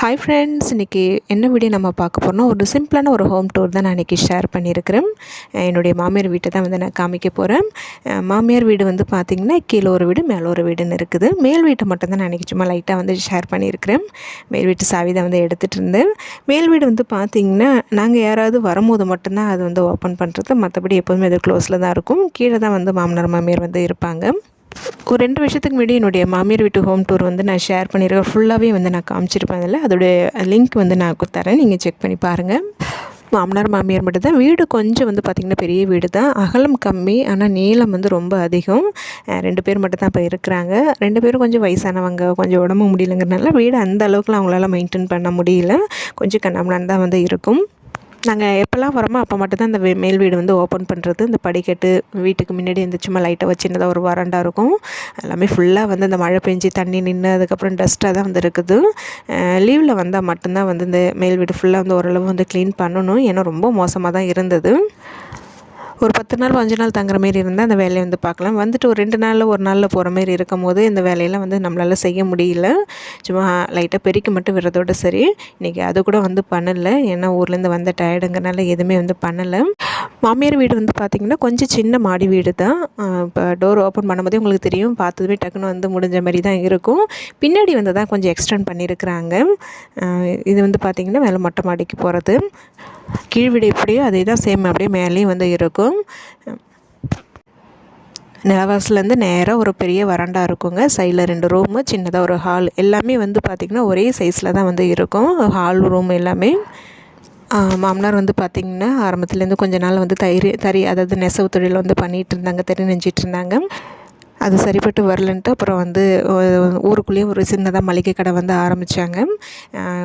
Hi friends இன்றைக்கி என்ன video நம்ம பார்க்க போகிறோம் ஒரு சிம்பிளான ஒரு ஹோம் டூர் தான் நான் இன்றைக்கி ஷேர் பண்ணியிருக்கிறேன். என்னுடைய மாமியார் வீட்டை தான் வந்து நான் காமிக்க போகிறேன் மாமியார் வீடு வந்து பார்த்திங்கன்னா கீழே ஒரு வீடு மேலே ஒரு வீடுன்னு இருக்குது. மேல் வீட்டை மட்டும் தான் நான் இன்றைக்கி சும்மா லைட்டாக வந்து ஷேர் பண்ணியிருக்கிறேன். மேல் வீட்டு சாவி தான் வந்து எடுத்துகிட்டு இருந்தேன். மேல் வீடு வந்து பார்த்திங்கன்னா நாங்கள் யாராவது வரும்போது மட்டும்தான் அது வந்து ஓப்பன் பண்ணுறது மற்றபடி எப்போதுமே அது க்ளோஸில் தான் இருக்கும். கீழே தான் வந்து மாமனார் மாமியார் வந்து இருப்பாங்க. ஒரு ரெண்டு வருஷத்துக்கு முன்னாடி என்னுடைய மாமியார் வீட்டு ஹோம் டூர் வந்து நான் ஷேர் பண்ணியிருக்கேன். ஃபுல்லாகவே வந்து நான் காமிச்சிருப்பேன் அதில். அதோடைய லிங்க் வந்து நான் தரேன் நீங்கள் செக் பண்ணி பாருங்கள் மாமனார் மாமியார் மட்டும்தான். வீடு கொஞ்சம் வந்து பார்த்திங்கன்னா பெரிய வீடு தான். அகலம் கம்மி ஆனால் நீளம் வந்து ரொம்ப அதிகம். ரெண்டு பேர் மட்டும் தான் இப்போ இருக்கிறாங்க. ரெண்டு பேரும் கொஞ்சம் வயசானவங்க. கொஞ்சம் உடம்பு முடியலங்கிறனால வீடு அந்த அளவுக்குலாம் அவங்களால மெயின்டைன் பண்ண முடியல. கொஞ்சம் கண்ணாமண்ணான் தான் வந்து இருக்கும். நாங்கள் எப்போல்லாம் வரோமோ அப்போ மட்டும்தான் இந்த வே- மேல் வீடு வந்து ஓப்பன் பண்ணுறது இந்த படிக்கட்டு வீட்டுக்கு முன்னாடி இந்த சும்மா லைட்டாக வச்சு சின்னதாக ஒரு வராண்டா இருக்கும். எல்லாமே ஃபுல்லாக வந்து இந்த மழை பெஞ்சு தண்ணி நின்று அதுக்கப்புறம் டஸ்ட்டாக தான் வந்து இருக்குது. லீவில் வந்தால் மட்டும்தான் வந்து இந்த மேல் வீடு ஃபுல்லாக வந்து ஓரளவு வந்து க்ளீன் பண்ணணும். ஏன்னா ரொம்ப மோசமாக தான் இருந்தது. ஒரு பத்து நாள் அஞ்சு நாள் தங்குற மாரி இருந்தால் அந்த வேலையை வந்து பார்க்கலாம் வந்துட்டு ஒரு ரெண்டு நாளில் ஒரு நாளில் போகிற மாரி இருக்கும் போது இந்த வேலையெல்லாம் வந்து நம்மளால் செய்ய முடியல. சும்மா லைட்டாக பெருக்கி மட்டும் விடுறதோட சரி. இன்றைக்கி அது கூட வந்து பண்ணலை. ஏன்னா ஊர்லேருந்து வந்த டயர்டுங்கிறனால எதுவுமே வந்து பண்ணலை. மாமியார் வீடு வந்து பார்த்திங்கன்னா கொஞ்சம் சின்ன மாடி வீடு தான். இப்போ டோர் ஓப்பன் பண்ணும்போதே உங்களுக்கு தெரியும். பார்த்ததுமே டக்குன்னு வந்து முடிஞ்ச மாதிரி தான் இருக்கும். பின்னாடி வந்து தான் கொஞ்சம் எக்ஸ்டெண்ட் பண்ணியிருக்கிறாங்க இது வந்து பார்த்திங்கன்னா மேலே மொட்டை மாடிக்கு போகிறது கீழ் விடை எப்படியோ அதே தான் சேம் அப்படியே மேலேயும் வந்து இருக்கும். நிலவாசலேருந்து நேராக ஒரு பெரிய வராண்டா இருக்குங்க. சைடில் ரெண்டு ரூமு சின்னதாக ஒரு ஹால் எல்லாமே வந்து பார்த்திங்கன்னா ஒரே சைஸில் தான் வந்து இருக்கும். ஹால் ரூம் எல்லாமே. மாமனார் வந்து பார்த்திங்கன்னா ஆரம்பத்துலேருந்து கொஞ்ச நாள் வந்து தயிர் தறி அதாவது நெசவு தொழில் வந்து பண்ணிகிட்டு இருந்தாங்க தறி நெஞ்சிட்டு இருந்தாங்க. அது சரிப்பட்டு வரலன்ட்டு அப்புறம் வந்து ஊருக்குள்ளேயே ஒரு சின்னதாக மளிகை கடை வந்து ஆரம்பித்தாங்க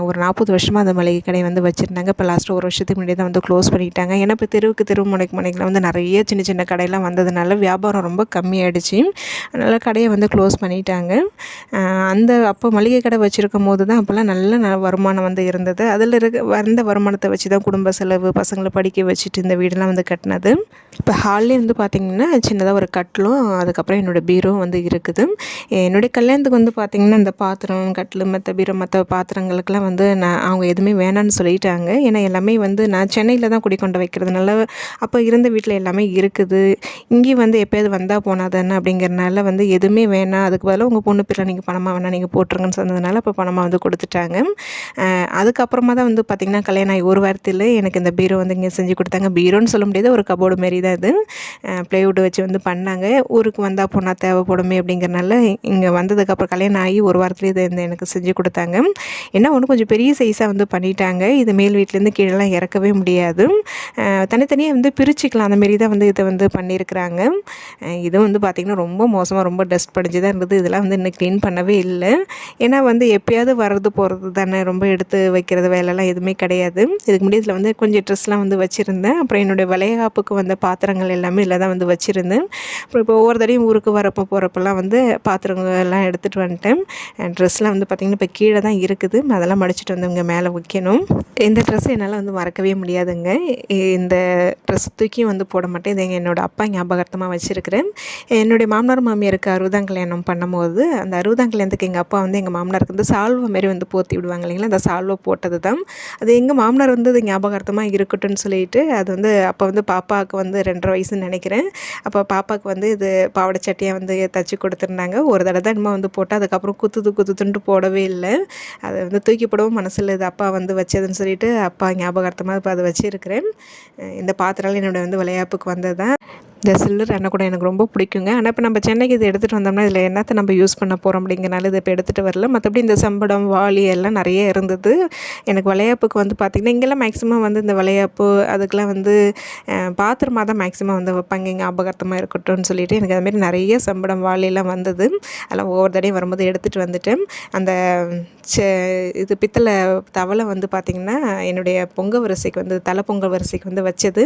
ஒரு நாற்பது வருஷமாக அந்த மளிகை கடையை வந்து வச்சுருந்தாங்க. இப்போ லாஸ்ட்டு ஒரு வருஷத்துக்கு முன்னாடி தான் வந்து க்ளோஸ் பண்ணிட்டாங்க. ஏன்னா இப்போ தெருவுக்கு தெருவு முனைக்கு முனைக்கில் வந்து நிறைய சின்ன சின்ன கடையெல்லாம் வந்ததுனால வியாபாரம் ரொம்ப கம்மியாயிடுச்சு. அதனால் கடையை வந்து க்ளோஸ் பண்ணிட்டாங்க. அந்த அப்போ மளிகை கடை வச்சுருக்கும் போது தான் அப்போல்லாம் நல்ல நல்ல வருமானம் வந்து இருந்தது. அதில் இருக்க வந்த வருமானத்தை வச்சு தான் குடும்ப செலவு பசங்களை படிக்க வச்சுட்டு இந்த வீடெல்லாம் வந்து கட்டினது. இப்போ ஹால்லேயே வந்து பார்த்திங்கன்னா சின்னதாக ஒரு கட்டிலும் அதுக்கப்புறம் என்னோடய பீரோ வந்து இருக்குது. என்னுடைய கல்யாணத்துக்கு வந்து பார்த்திங்கன்னா இந்த பாத்திரம் கட்டில் மற்ற பீரோ மற்ற பாத்திரங்களுக்கெல்லாம் வந்து நான் அவங்க எதுவுமே வேணான்னு சொல்லிட்டாங்க. ஏன்னா எல்லாமே வந்து நான் சென்னையில் தான் குடிக்கொண்டு வைக்கிறதுனால அப்போ இருந்த வீட்டில் எல்லாமே இருக்குது. இங்கேயும் வந்து எப்போயாவது வந்தால் போனால் தானே அப்படிங்கிறனால வந்து எதுவுமே வேணாம். அதுக்கு பதிலாக உங்கள் பொண்ணு பேரில் நீங்கள் பணமாக வேணால் நீங்கள் போட்டுருங்கன்னு சொன்னதுனால அப்போ பணமாக வந்து கொடுத்துட்டாங்க. அதுக்கப்புறமா தான் வந்து பார்த்திங்கன்னா கல்யாணம் ஆகி ஒரு வாரத்தில் எனக்கு இந்த பீரோ வந்து இங்கே செஞ்சு கொடுத்தாங்க. பீரோன்னு சொல்ல முடியாது. ஒரு கபோர்டு மாரி தான் இது ப்ளைவுட் வச்சு வந்து பண்ணாங்க. ஊருக்கு வந்தால் போனால் தேவைப்படுமே அப்படிங்கிறனால இங்கே வந்ததுக்கப்புறம் கல்யாணம் ஆகி ஒரு வாரத்துலேயே இதை எனக்கு செஞ்சு கொடுத்தாங்க. என்ன ஒன்று கொஞ்சம் பெரிய சைஸாக வந்து பண்ணிட்டாங்க. இது மேல் வீட்டிலேருந்து கீழெல்லாம் இறக்கவே முடியாது. தனித்தனியாக வந்து பிரிச்சுக்கலாம். அந்த மாரி தான் வந்து இதை வந்து பண்ணியிருக்கிறாங்க. இது வந்து பார்த்திங்கன்னா ரொம்ப மோசமாக ரொம்ப டஸ்ட் படிஞ்சு தான் இருந்தது. இதெல்லாம் வந்து இன்னும் க்ளீன் பண்ணவே இல்லை. ஏன்னா வந்து எப்பயாவது வர்றது போகிறது தானே. ரொம்ப எடுத்து வைக்கிறது வேலைலாம் எதுவுமே கிடையாது. இதுக்கு முன்னாடி இதில் வந்து கொஞ்சம் ட்ரெஸ்லாம் வந்து வச்சுருந்தேன். அப்புறம் என்னுடைய வளைகாப்புக்கு வந்த பாத்திரங்கள் எல்லாமே இதில் தான் வந்து வச்சுருந்தேன். அப்புறம் இப்போ ஒவ்வொரு தடையும் ஊருக்கு வர வரப்போ போகிறப்பெல்லாம் வந்து பாத்திரங்கள் எல்லாம் எடுத்துகிட்டு வந்துட்டேன் ட்ரெஸ்லாம் வந்து பார்த்திங்கன்னா இப்போ கீழே தான் இருக்குது. அதெல்லாம் மடிச்சிட்டு வந்து இங்கே மேலே வைக்கணும். இந்த ட்ரெஸ் என்னால் வந்து மறக்கவே முடியாதுங்க. இந்த ட்ரெஸ் தூக்கி வந்து போட மாட்டேன். இதை என்னோடய அப்பா ஞாபகார்த்தமாக வச்சுருக்கிறேன். என்னுடைய மாமனார் மாமியாருக்கு அறுபதாம் கல்யாணம் பண்ணும்போது அந்த அறுபதாம் கல்யாணத்துக்கு எங்கள் அப்பா வந்து எங்கள் மாமனாருக்கு வந்து சால்வை மாரி வந்து போத்தி விடுவாங்க இல்லைங்களா? அந்த சால்வை போட்டது தான் அது எங்கள் மாமனார் வந்து அது ஞாபகார்த்தமாக இருக்கட்டும்னு சொல்லிட்டு அது வந்து அப்போ வந்து பாப்பாவுக்கு வந்து ரெண்டரை வயசுன்னு நினைக்கிறேன். அப்போ பாப்பாவுக்கு வந்து இது பாவடை சட்டையாக வந்து தச்சு கொடுத்துருந்தாங்க. ஒரு தடவை தான் என்னமோ வந்து போட்டு அதுக்கப்புறம் குத்துது குத்துதுன்ட்டு போடவே இல்லை. அதை வந்து தூக்கி போடவும் மனசில் இது அப்பா வந்து வச்சதுன்னு சொல்லிட்டு அப்பா ஞாபகார்த்தமாக இப்போ அதை வச்சுருக்கிறேன். இந்த பாத்திரம் என்னோட வந்து விளையாப்புக்கு வந்தது தான் இந்த சில்லர் எண்ணெய் கூட எனக்கு ரொம்ப பிடிக்குங்க. ஆனால் இப்போ நம்ம சென்னைக்கு இதை எடுத்துகிட்டு வந்தோம்னா இதில் என்னத்தை நம்ம யூஸ் பண்ண போகிறோம் அப்படிங்கிறனால இதை இப்போ எடுத்துகிட்டு வரல. மற்றபடி இந்த சம்படம் வாளி எல்லாம் நிறைய இருந்தது. எனக்கு விளையாப்புக்கு வந்து பார்த்திங்கன்னா இங்கெல்லாம் மேக்ஸிமம் வந்து இந்த விளையாப்பு அதுக்கெலாம் வந்து பாத்திரமாக தான் மேக்ஸிமம் வந்து வைப்பாங்க. இங்கே அபகர்த்தமாக இருக்கட்டும்னு சொல்லிட்டு எனக்கு அதுமாரி நிறைய சம்படம் வாளியெல்லாம் வந்தது. அதெல்லாம் ஒவ்வொரு தடையும் வரும்போது எடுத்துகிட்டு வந்துட்டேன். அந்த இது பித்தளை தவளை வந்து பார்த்திங்கன்னா என்னுடைய பொங்க வரிசைக்கு வந்து தலை பொங்கல் வரிசைக்கு வந்து வச்சது.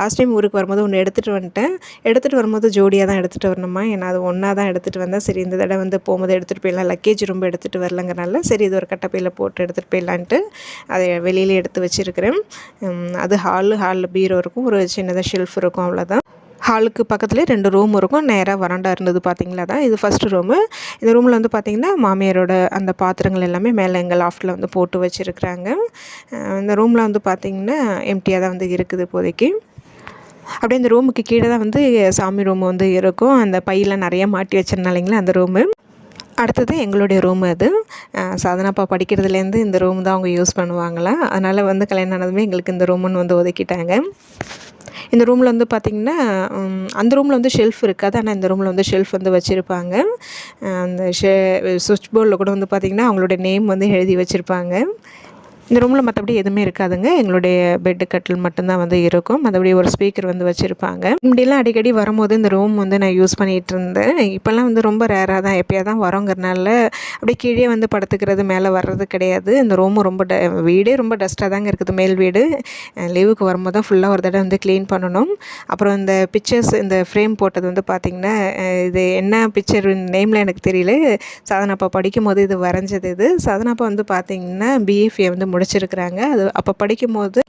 லாஸ்ட் டைம் ஊருக்கு வரும்போது ஒன்று எடுத்துகிட்டு வந்துட்டேன். எடுத்துகிட்டு வரும்போது ஜோடியாக தான் எடுத்துகிட்டு வரணுமா? ஏன்னா அது ஒன்றா தான் எடுத்துகிட்டு வந்தால் சரி இந்த தடவை வந்து போகும்போது எடுத்துகிட்டு போயிடலாம். லக்கேஜ் ரொம்ப எடுத்துகிட்டு வரலங்கிறனால சரி இது ஒரு கட்டப்பையில் போட்டு எடுத்துகிட்டு போயிடலான்ட்டு அதை வெளியில் எடுத்து வச்சுருக்கிறேன். அது ஹாலு ஹாலில் பீரோ இருக்கும். ஒரு சின்னதாக ஷெல்ஃப் இருக்கும் அவ்வளோதான் ஹாலுக்கு பக்கத்துலேயே ரெண்டு ரூம் இருக்கும். நேராக வராண்டா இருந்தது பார்த்தீங்களா தான் இது ஃபஸ்ட்டு ரூமு இந்த ரூமில் வந்து பார்த்திங்கன்னா மாமியாரோட அந்த பாத்திரங்கள் எல்லாமே மேலே எங்கள் லாஃப்ட்டில் வந்து போட்டு வச்சுருக்குறாங்க. இந்த ரூமில் வந்து பார்த்திங்கன்னா எம்டியாக தான் வந்து இருக்குது இப்போதைக்கு. அப்படியே இந்த ரூமுக்கு கீழே தான் வந்து சாமி ரூம் வந்து இருக்கும். அந்த பையில் நிறைய மாட்டி வச்சிருந்தாலிங்களா அந்த ரூமு அடுத்தது எங்களுடைய ரூம் அது. சாதனாப்பா படிக்கிறதுலேருந்து இந்த ரூம் தான் அவங்க யூஸ் பண்ணுவாங்களா. அதனால் வந்து கல்யாணம் ஆனதுமே எங்களுக்கு இந்த ரூமுன்னு வந்து ஒதுக்கிட்டாங்க. இந்த ரூமில் வந்து பார்த்திங்கன்னா அந்த ரூமில் வந்து ஷெல்ஃப் இருக்காது. ஆனால் இந்த ரூமில் வந்து ஷெல்ஃப் வந்து வச்சுருப்பாங்க. அந்த ஷே சுவிட்ச் போர்டில் கூட வந்து பார்த்திங்கன்னா அவங்களுடைய நேம் வந்து எழுதி வச்சுருப்பாங்க. இந்த ரூமில் மற்றபடி எதுவுமே இருக்காதுங்க. எங்களுடைய பெட்டு கட்டில் மட்டும்தான் வந்து இருக்கும். மற்றபடி ஒரு ஸ்பீக்கர் வந்து வச்சுருப்பாங்க. இப்படிலாம் அடிக்கடி வரும்போது இந்த ரூம் வந்து நான் யூஸ் பண்ணிகிட்டு இருந்தேன். இப்போல்லாம் வந்து ரொம்ப ரேராக தான் எப்போயா தான் வரோங்கிறனால அப்படியே கீழே வந்து படுத்துக்கிறது மேலே வர்றது கிடையாது. இந்த ரூமும் ரொம்ப ட வீடே ரொம்ப டஸ்ட்டாக தாங்க இருக்குது மேல் வீடு. லீவுக்கு வரும்போது தான் ஃபுல்லாக ஒரு தடவை வந்து க்ளீன் பண்ணணும். அப்புறம் இந்த பிக்சர்ஸ் இந்த ஃப்ரேம் போட்டது வந்து பார்த்திங்கன்னா இது என்ன பிக்சர் நேமில் எனக்கு தெரியல. சாதனாப்பா படிக்கும் போது இது வரைஞ்சது இது. சாதனாப்பா வந்து பார்த்திங்கன்னா பிஎஃப்ஏ வந்து முடிச்சிருக்கிறாங்க. அது அப்போ படிக்கும்போது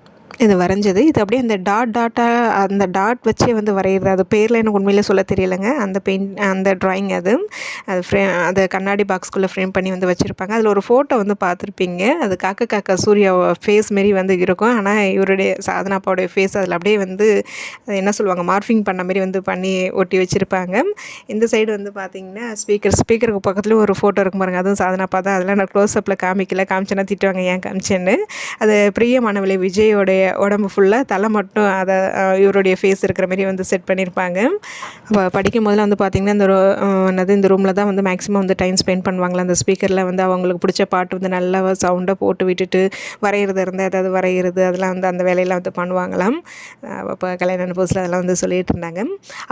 இது வரைஞ்சது. இது அப்படியே அந்த டாட் டாட்டாக அந்த டாட் வச்சே வந்து வரைகிறது அது பேரில் எனக்கு உண்மையிலே சொல்ல தெரியலைங்க. அந்த பெயிண்ட் அந்த ட்ராயிங் அது. அது ஃப்ரே அது கண்ணாடி பாக்ஸ்குள்ளே ஃப்ரேம் பண்ணி வந்து வச்சுருப்பாங்க. அதில் ஒரு ஃபோட்டோ வந்து பார்த்துருப்பீங்க. அது காக்க காக்க சூர்யா ஃபேஸ் மாரி வந்து இருக்கும். ஆனால் இவருடைய சாதனாப்பாவுடைய ஃபேஸ் அதில் அப்படியே வந்து என்ன சொல்லுவாங்க மார்ஃபிங் பண்ண மாரி வந்து பண்ணி ஒட்டி வச்சுருப்பாங்க. இந்த சைடு வந்து பார்த்திங்கன்னா ஸ்பீக்கர் ஸ்பீக்கருக்கு பக்கத்துலேயும் ஒரு ஃபோட்டோ இருக்கும் பாருங்கள் அதுவும் சாதனாப்பா தான். அதெல்லாம் நான் க்ளோஸ்அப்பில் காமிக்கல. காமிச்சேன்னா திட்டுவாங்க ஏன் காமிச்சேன்னு? அது பிரியமானவளை விஜயோடைய உடம்பு ஃபுல்லாக தலை மட்டும் அதை இவருடைய ஃபேஸ் இருக்கிற மாதிரி வந்து செட் பண்ணியிருப்பாங்க அப்போ படிக்கும் போதில் வந்து பார்த்திங்கன்னா இந்த ரோ என்னது இந்த ரூமில் தான் வந்து மேக்ஸிமம் வந்து டைம் ஸ்பெண்ட் பண்ணுவாங்களா? அந்த ஸ்பீக்கரில் வந்து அவங்களுக்கு பிடிச்ச பாட்டு வந்து நல்லா சவுண்டாக போட்டு விட்டுட்டு வரைகிறது இருந்தால் ஏதாவது வரைகிறது அதெல்லாம் வந்து அந்த வேலையெல்லாம் வந்து பண்ணுவாங்களாம். அப்போ கல்யாண அனுபவத்தில் அதெல்லாம் வந்து சொல்லிகிட்டு இருந்தாங்க.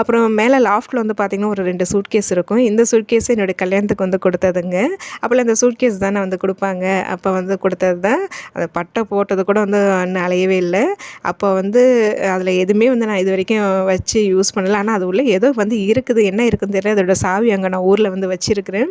அப்புறம் மேலே லாஃப்ட்டில் வந்து பார்த்திங்கன்னா ஒரு ரெண்டு சூட் கேஸ் இருக்கும். இந்த சூட் கேஸ் என்னுடைய கல்யாணத்துக்கு வந்து கொடுத்ததுங்க. அப்போல்லாம் இந்த சூட் கேஸ் தானே வந்து கொடுப்பாங்க. அப்போ வந்து கொடுத்தது தான் அதை பட்டை போட்டது கூட வந்து இன்னும் அலையவே இல்லை. அப்போ வந்து அதில் எதுவுமே வந்து நான் இது வரைக்கும் வச்சு யூஸ் பண்ணலை. ஆனால் அது உள்ளே ஏதோ வந்து இருக்குது. என்ன இருக்குதுன்னு தெரியல. அதோடய சாவி அங்கே நான் ஊரில் வந்து வச்சுருக்கிறேன்.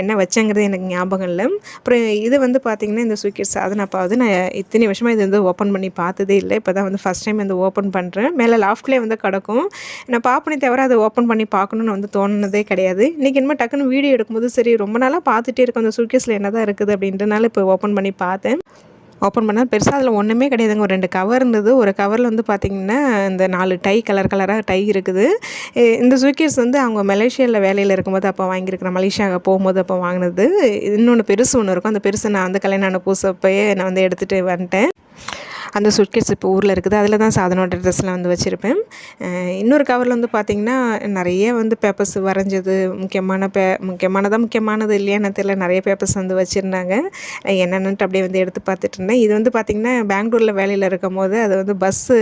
என்ன வச்சேங்கிறது எனக்கு ஞாபகம் இல்லை. அப்புறம் இது வந்து பார்த்திங்கன்னா இந்த ஸ்வீக்கெட் சாதனப்பாவது நான் இத்தனை வருஷமாக இது வந்து ஓப்பன் பண்ணி பார்த்ததே இல்லை. இப்போ தான் வந்து ஃபஸ்ட் டைம் வந்து ஓப்பன் பண்ணுறேன் மேலே லாஃப்ட்லேயே வந்து கிடக்கும். நான் பார்ப்பனே தவிர அதை ஓப்பன் பண்ணி பார்க்கணுன்னு வந்து தோணுனதே கிடையாது. இன்றைக்கி என்ன டக்குன்னு வீடியோ எடுக்கும்போது சரி ரொம்ப நாளாக பார்த்துட்டே இருக்கும். அந்த சூட்கேஸில் என்ன தான் இருக்குது அப்படின்றனால இப்போ ஓப்பன் பண்ணி பார்த்தேன். ஓப்பன் பண்ணால் பெருசாக அதில் ஒன்றுமே கிடையாதுங்க. ஒரு ரெண்டு கவர் இருந்தது. ஒரு கவரில் வந்து பார்த்திங்கன்னா இந்த நாலு டை கலர் கலராக டை இருக்குது. இந்த சுவிக்கெட்ஸ் வந்து அவங்க மலேசியாவில் வேலையில் இருக்கும்போது அப்போ வாங்கியிருக்கிறேன் மலேசியா போகும்போது அப்போ வாங்கினது. இன்னொன்று பெருசு ஒன்று இருக்கும். அந்த பெருசு நான் வந்து கல்யாணம் பூசப்போயே நான் வந்து எடுத்துகிட்டு வந்துட்டேன். அந்த சுட்கேஸ் இப்போ ஊரில் இருக்குது. அதில் தான் சாதனோட ட்ரெஸ்லாம் வந்து வச்சுருப்பேன். இன்னொரு கவரில் வந்து பார்த்திங்கன்னா நிறைய வந்து பேப்பர்ஸ் வரைஞ்சது. முக்கியமான பே முக்கியமானதாக முக்கியமானது இல்லையான்னு தெரியல. நிறைய பேப்பர்ஸ் வந்து வச்சுருந்தாங்க. என்னென்னட்டு அப்படியே வந்து எடுத்து பார்த்துட்டு இருந்தேன். இது வந்து பார்த்திங்கன்னா பெங்களூரில் வேலையில் இருக்கும் போது அது வந்து பஸ்ஸு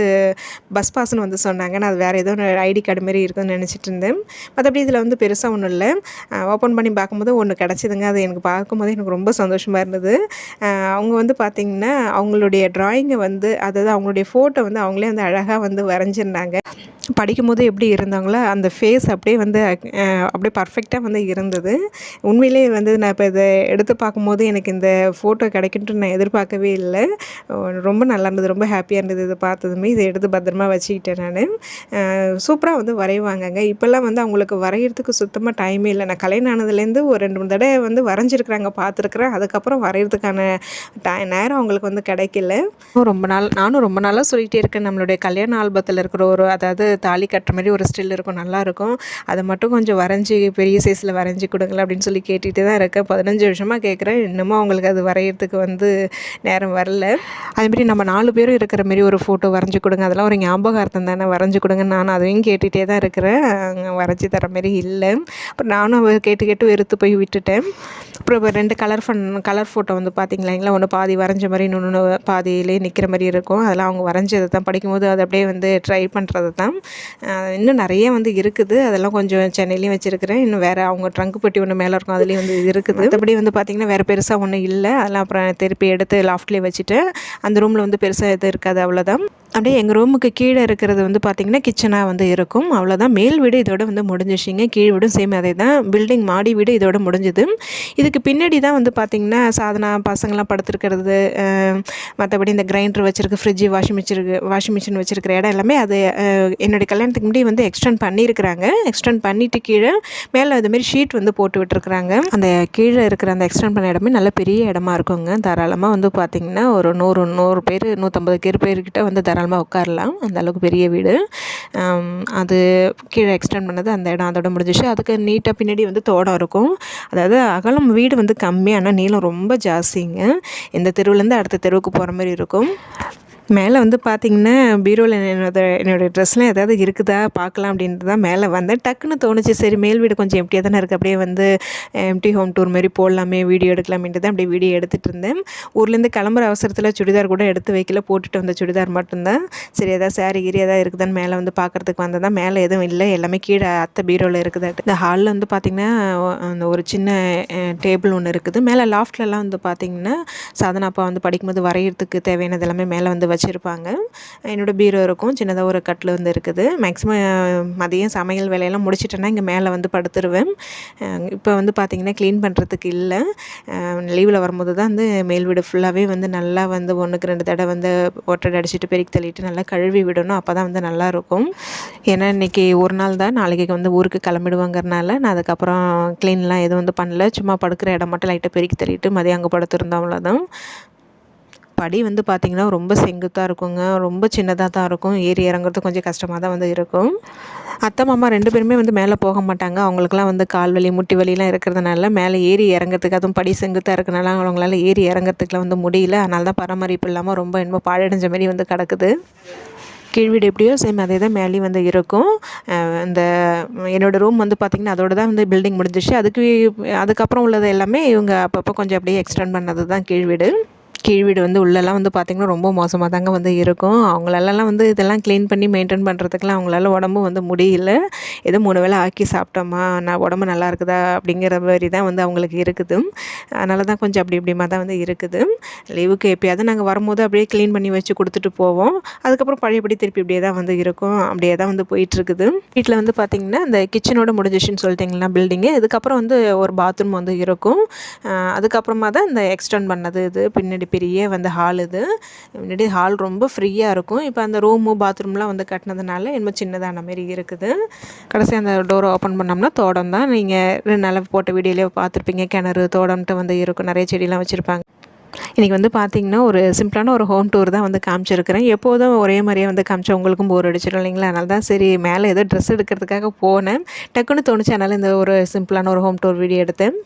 பஸ் பாஸ்ன்னு வந்து சொன்னாங்க. நான் அது வேறு ஏதோ ஐடி கார்டு மாரி இருக்குதுன்னு நினச்சிட்டு இருந்தேன். மற்றபடி இதில் வந்து பெருசாக ஒன்றும் இல்லை. ஓப்பன் பண்ணி பார்க்கும்போது ஒன்று கிடச்சிதுங்க. அது எனக்கு பார்க்கும்போது எனக்கு ரொம்ப சந்தோஷமாக இருந்தது. அவங்க வந்து பார்த்திங்கன்னா அவங்களுடைய ட்ராயிங்கை வந்து வந்து அதாவது அவங்களுடைய ஃபோட்டோ வந்து அவங்களே வந்து அழகாக வந்து வரைஞ்சிருந்தாங்க. படிக்கும்போது எப்படி இருந்தாங்களோ அந்த ஃபேஸ் அப்படியே வந்து அப்படியே பர்ஃபெக்டாக வந்து இருந்தது. உண்மையிலே வந்து நான் இப்போ இதை எடுத்து பார்க்கும்போது எனக்கு இந்த ஃபோட்டோ கிடைக்குன்ட்டு நான் எதிர்பார்க்கவே இல்லை. ரொம்ப நல்லா இருந்தது ரொம்ப ஹாப்பியாக இருந்தது இதை பார்த்ததுமே. இதை எடுத்து பத்திரமா வச்சுக்கிட்டேன் நான். சூப்பராக வந்து வரைவாங்கங்க. இப்போல்லாம் வந்து அவங்களுக்கு வரைகிறதுக்கு சுத்தமாக டைமே இல்லை. நான் கல்யாணம் ஆனதுலேருந்து ஒரு ரெண்டு மூணு தடவை வந்து வரைஞ்சிருக்கிறாங்க பார்த்துருக்குறேன். அதுக்கப்புறம் வரைகிறதுக்கான டை நேரம் அவங்களுக்கு வந்து கிடைக்கல. ரொம்ப நாள் நானும் ரொம்ப நாளாக சொல்லிகிட்டே இருக்கேன். நம்மளுடைய கல்யாண ஆல்பத்தில் இருக்கிற ஒரு அதாவது தாலி கட்டுற மாதிரி ஒரு ஸ்டில் இருக்கும் நல்லாயிருக்கும் அதை மட்டும் கொஞ்சம் வரைஞ்சி பெரிய சைஸில் வரைஞ்சி கொடுங்களேன் அப்படின்னு சொல்லி கேட்டுகிட்டு தான் இருக்கேன். பதினஞ்சு வருஷமாக கேட்குறேன். இன்னமும் அவங்களுக்கு அது வரைகிறதுக்கு வந்து நேரம் வரல. அதுமாரி நம்ம நாலு பேரும் இருக்கிற மாரி ஒரு ஃபோட்டோ வரைஞ்சி கொடுங்க. அதெல்லாம் ஒரு ஞாபகார்த்தம் தானே. வரைஞ்சி கொடுங்க நான் அதையும் கேட்டுகிட்டே தான் இருக்கிறேன். வரைஞ்சி தர மாரி இல்லை. அப்புறம் நானும் அவ கேட்டு கேட்டு வெறுத்து போய் விட்டுட்டேன். அப்புறம் இப்போ ரெண்டு கலர் ஃபன் கலர் ஃபோட்டோ வந்து பார்த்தீங்களா ஒன்று பாதி வரைஞ்ச மாதிரி இன்னொன்று பாதியிலே நிற்கிற மாதிரி இருக்கும். அதெல்லாம் அவங்க வரைஞ்சது தான் படிக்கும்போது அதை அப்படியே வந்து ட்ரை பண்ணுறது தான். இன்னும் நிறைய வந்து இருக்குது. அதெல்லாம் கொஞ்சம் சென்னையிலையும் வச்சுருக்கிறேன். இன்னும் வேறு அவங்க ட்ரங்க் பெட்டி ஒன்று மேலே இருக்கும் அதுலேயும் வந்து இருக்குது. மற்றபடி வந்து பார்த்திங்கன்னா வேறு பெருசாக ஒன்றும் இல்லை. அதெல்லாம் அப்புறம் திருப்பி எடுத்து லாஃப்ட்லேயே வச்சுட்டு அந்த ரூமில் வந்து பெருசாக எதுவும் இருக்காது அவ்வளோதான் அப்படியே எங்கள் ரூமுக்கு கீழே இருக்கிறது வந்து பார்த்திங்கன்னா கிச்சனாக வந்து இருக்கும். அவ்வளோதான் மேல் வீடு இதோட வந்து முடிஞ்சிச்சிங்க. கீழ் வீடும் சேம் அதே தான். பில்டிங் மாடி வீடு இதோட முடிஞ்சுது. இதுக்கு பின்னாடி தான் வந்து பார்த்திங்கன்னா சாதனா பசங்களாம் படுத்துருக்கிறது மற்றபடி இந்த கிரைண்டர் வச்சுருக்கு fridge washing machine washing machine வச்சுருக்கிற இடம் எல்லாமே அது என்னுடைய கல்யாணத்துக்கு முன்னாடி வந்து எக்ஸ்டெண்ட் பண்ணியிருக்கிறாங்க. எக்ஸ்டெண்ட் பண்ணிவிட்டு கீழே மேலே அதுமாரி ஷீட் வந்து போட்டு விட்டுருக்குறாங்க. அந்த கீழே இருக்கிற அந்த எக்ஸ்டெண்ட் பண்ண இடமே நல்ல பெரிய இடமா இருக்குங்க. தாராளமாக வந்து பார்த்திங்கன்னா ஒரு நூறு நூறு பேர் நூற்றம்பது பேர் பேர்கிட்ட வந்து தாராளமாக உட்காரலாம். அந்த அளவுக்கு பெரிய வீடு. அது கீழே எக்ஸ்டெண்ட் பண்ணது அந்த இடம். அதோட முடிஞ்சிச்சு. அதுக்கு நீட்டாக பின்னாடி வந்து தோடம் இருக்கும். அதாவது அகலம் வீடு வந்து கம்மியான ஆனால் நீளம் ரொம்ப ஜாஸ்திங்க. இந்த தெருவுலேருந்து அடுத்த தெருவுக்கு போகிற மாதிரி இருக்கும். மேலே வந்து பார்த்தீங்கன்னா பீரோவில் என்னோட என்னோடய ட்ரெஸ்லாம் ஏதாவது இருக்குதா? பார்க்கலாம் அப்படின்ட்டு தான் மேலே வந்தேன். டக்குன்னு தோணுச்சு சரி மேல் வீடு கொஞ்சம் எம்டியாக தானே இருக்குது அப்படியே வந்து எம்டி ஹோம் டூர் மாதிரி போடலாமே வீடியோ எடுக்கலாமேன்ட்டு தான் அப்படியே வீடியோ எடுத்துகிட்டு இருந்தேன். ஊர்லேருந்து கிளம்புற அவசரத்தில் சுடிதார் கூட எடுத்து வைக்கல. போட்டுட்டு வந்த சுடிதார் மட்டும்தான். சரி ஏதாவது சாரி கீரி ஏதாவது இருக்குதான்னு மேலே வந்து பார்க்குறதுக்கு தான். மேலே எதுவும் இல்லை. எல்லாமே கீழே அத்தை பீரோவில் இருக்குது இந்த ஹாலில் வந்து பார்த்திங்கன்னா அந்த ஒரு சின்ன டேபிள் ஒன்று இருக்குது. மேலே லாஃப்ட்லலாம் வந்து பார்த்திங்கன்னா சாதனா அப்பா வந்து படிக்கும்போது வரைகிறதுக்கு தேவையானது எல்லாமே மேலே வந்து வச்சுருப்பாங்க. என்னோடய பீரோ இருக்கும் சின்னதாக ஒரு கட்டில் வந்து இருக்குது. மேக்ஸிமம் மதியம் சமையல் வேலையெல்லாம் முடிச்சிட்டேன்னா இங்கே மேலே வந்து படுத்துருவேன். இப்போ வந்து பார்த்திங்கன்னா க்ளீன் பண்ணுறதுக்கு இல்லை. லீவில் வரும்போது தான் வந்து மேல் வீடு ஃபுல்லாகவே வந்து நல்லா வந்து ஒன்றுக்கு ரெண்டு தடவை வந்து ஒட்டடை அடிச்சுட்டு பெருக்கி தள்ளிட்டு நல்லா கழுவி விடணும். அப்போ தான் வந்து நல்லாயிருக்கும் ஏன்னா இன்றைக்கி ஒரு நாள் தான். நாளைக்கு வந்து ஊருக்கு கிளம்பிடுவாங்கிறனால நான் அதுக்கப்புறம் க்ளீன்லாம் எதுவும் வந்து பண்ணல. சும்மா படுக்கிற இடம் மட்டும் லைட்டாக பெருக்கி தள்ளிட்டு மதியம் அங்கே படுத்துருந்தோம். அவ்வளோதான் படி வந்து பார்த்திங்கன்னா ரொம்ப செங்குத்தாக இருக்குங்க. ரொம்ப சின்னதாக தான் இருக்கும். ஏறி இறங்குறது கொஞ்சம் கஷ்டமாக தான் வந்து இருக்கும். அத்தை மாமா ரெண்டு பேருமே வந்து மேலே போக மாட்டாங்க. அவங்களுக்குலாம் வந்து கால் வலி முட்டி வலிலாம் இருக்கிறதுனால மேலே ஏறி இறங்குறதுக்கு அதுவும் படி செங்குத்தாக இருக்கனால அவங்களால ஏறி இறங்குறதுக்குலாம் வந்து முடியல. அதனால தான் பராமரிப்பு இல்லாமல் ரொம்ப என்னமோ பாழடைஞ்ச மாதிரி வந்து கிடக்குது. கீழ்வீடு எப்படியோ சேம் அதே தான் மேலேயும் வந்து இருக்கும். இந்த என்னோடய ரூம் வந்து பார்த்திங்கன்னா அதோட தான் வந்து பில்டிங் முடிஞ்சிச்சு. அதுக்கு அதுக்கப்புறம் உள்ளது எல்லாமே இவங்க அப்பப்போ கொஞ்சம் அப்படியே எக்ஸ்டெண்ட் பண்ணது தான் கீழ் வீடு கீழ் வீடு வந்து உள்ளெல்லாம் வந்து பார்த்திங்கன்னா ரொம்ப மோசமாக தாங்க வந்து இருக்கும். அவங்களாலலாம் வந்து இதெல்லாம் க்ளீன் பண்ணி மெயின்டைன் பண்ணுறதுக்குலாம் அவங்களால உடம்பு வந்து முடியல. ஏதோ மூணு வேளை ஆக்கி சாப்பிட்டோமா? நான் உடம்பு நல்லா இருக்குதா? அப்படிங்கிற மாதிரி தான் வந்து அவங்களுக்கு இருக்குது. அதனால தான் கொஞ்சம் அப்படி இப்படிமா தான் வந்து இருக்குது. லீவுக்கு எப்பயாவது நாங்கள் வரும்போது அப்படியே க்ளீன் பண்ணி வச்சு கொடுத்துட்டு போவோம். அதுக்கப்புறம் பழையபடி திருப்பி இப்படியே தான் வந்து இருக்கும். அப்படியே தான் வந்து போயிட்டுருக்குது. வீட்டில் வந்து பார்த்திங்கன்னா இந்த கிச்சனோட முடிஞ்சிச்சுன்னு சொல்லிட்டிங்கன்னா பில்டிங்கு இதுக்கப்புறம் வந்து ஒரு பாத்ரூம் வந்து இருக்கும். அதுக்கப்புறமா தான் இந்த எக்ஸ்டெண்ட் பண்ணது இது. பின்னாடி பெரிய வந்து ஹால் இது. முன்னாடி ஹால் ரொம்ப ஃப்ரீயாக இருக்கும். இப்போ அந்த ரூமு பாத்ரூம்லாம் வந்து கட்டினதுனால இன்னும் சின்னதான மாரி இருக்குது. கடைசி அந்த டோரை ஓப்பன் பண்ணோம்னா தோட்டம் தான். நீங்கள் ரெண்டு நாளாக போட்ட வீடியோலேயே பார்த்துருப்பீங்க. கிணறு தோட்டம்ட்டு வந்து இருக்கும். நிறைய செடியெலாம் வச்சுருப்பாங்க. இன்றைக்கி வந்து பார்த்தீங்கன்னா ஒரு சிம்பிளான ஒரு ஹோம் டூர் தான் வந்து காமிச்சிருக்கிறேன். எப்போதும் ஒரே மாதிரியே வந்து காமிச்சா உங்களுக்கும் போர் அடிச்சிடும் இல்லைங்களா? அதனால தான் சரி மேலே ஏதோ ட்ரெஸ் எடுக்கிறதுக்காக போனேன். டக்குன்னு தோணுச்சு. அதனால் இந்த ஒரு சிம்பிளான ஒரு ஹோம் டூர் வீடியோ எடுத்தேன்.